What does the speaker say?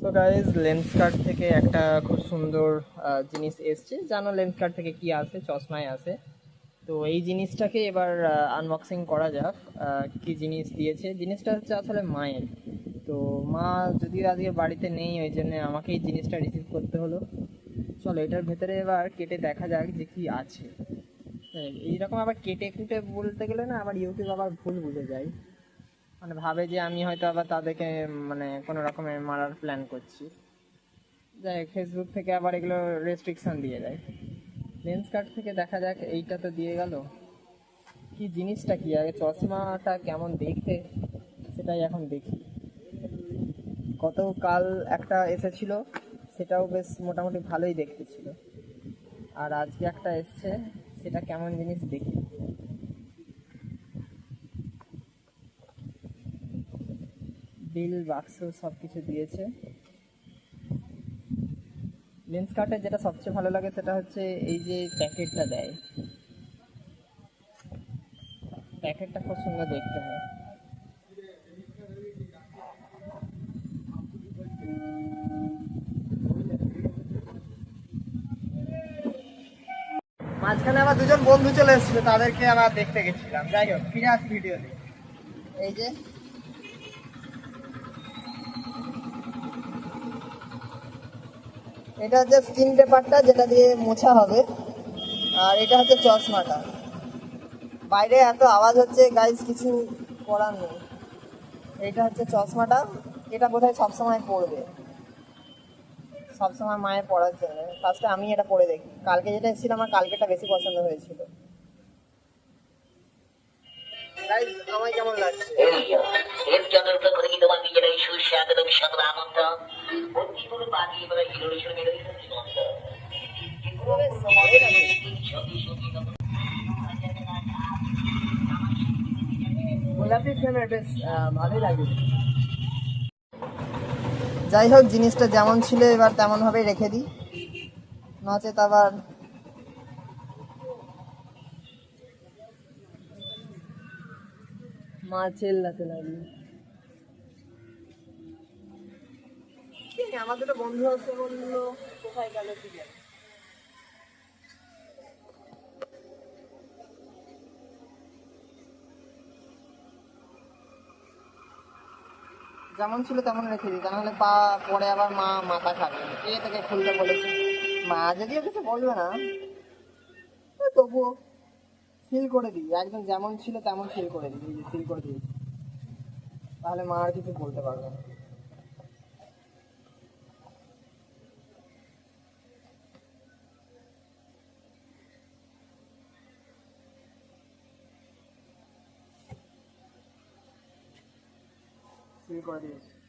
So guys lens card থেকে একটা খুব সুন্দর জিনিস এসছে। জানো লেন্স কার্ড থেকে কি আছে? চশমায় আছে। তো এই জিনিসটাকে এবার আনবক্সিং করা যাক কি জিনিস দিয়েছে। জিনিসটা হচ্ছে আসলে মায়ের। তো মা যদিও আজকে বাড়িতে নেই ওই জন্য আমাকে এই জিনিসটা রিসিভ করতে হলো। চলো এটার ভেতরে এবার কেটে দেখা যাক যে কি আছে। হ্যাঁ, এইরকম আবার কেটে কুটে বলতে গেলে না আবার ইউটিউব আবার ভুল বুঝে যায়। মানে ভাবে যে আমি হয়তো আবার তাদেরকে মানে কোনো রকমের মারার প্ল্যান করছি। যাই ফেসবুক থেকে আবার এগুলো রেস্ট্রিকশন দিয়ে দেয়। লেন্স কার্ড থেকে দেখা যাক, এইটা তো দিয়ে গেল। কি জিনিসটা, কি আগে চশমাটা কেমন দেখতে, সেটাই এখন দেখি। গতকাল একটা এসেছিল, সেটাও বেশ মোটামুটি ভালোই দেখতে ছিল। আর আজকে একটা এসছে, সেটা কেমন জিনিস দেখি বিল বাক্স সব কিছু দিয়েছে। লেন্স কার্টের যেটা সবচেয়ে ভালো লাগে সেটা হচ্ছে এই যে প্যাকেটটা দেয়। প্যাকেটটা খুব সুন্দর দেখতে হয়। মাঝখানে আমার দুজন বন্ধু চলে এসেছিল তাদেরকে আবার দেখতে গেছিলাম। যাই হোক ফিরে আসি ভিডিও এই যে এটা হচ্ছে স্ক্রিন পেপারটা যেটা দিয়ে মোছা হবে। আর এটা হচ্ছে চশমাটা। বাইরে এত আওয়াজ হচ্ছে গাইজ কিছু করার নেই। এটা হচ্ছে চশমাটা। এটা বোধহয় সবসময় পড়বে সবসময় মায়ের পড়ার জন্য। ফার্স্টে আমি এটা পড়ে দেখি। কালকে যেটা এসেছিল, আমার কালকেটা বেশি পছন্দ হয়েছিল। গাইজ আমায় কেমন লাগছে? সঙ্গে রয়েছে জীবন্ত বেশ ভালোই লাগে। যাই হোক, জিনিসটা যেমন ছিল, এবার তেমন ভাবেই রেখে দিই। নচেত আবার মা চেল্লাতে লাগল। বন্ধু আসতে বলল, কোথায় গেল কি যেমন ছিল তেমন রেখে দিই, তাহলে পা পরে আবার মা মাথা খাবে। কে তোকে খুলতে বলেছে। মা যদিও কিছু বলবে না তবুও সিল করে দিই। একদম যেমন ছিল তেমন সিল করে দিই সিল করে দিই তাহলে মা আর কিছু বলতে পারবে না। সিল করে দিয়েছি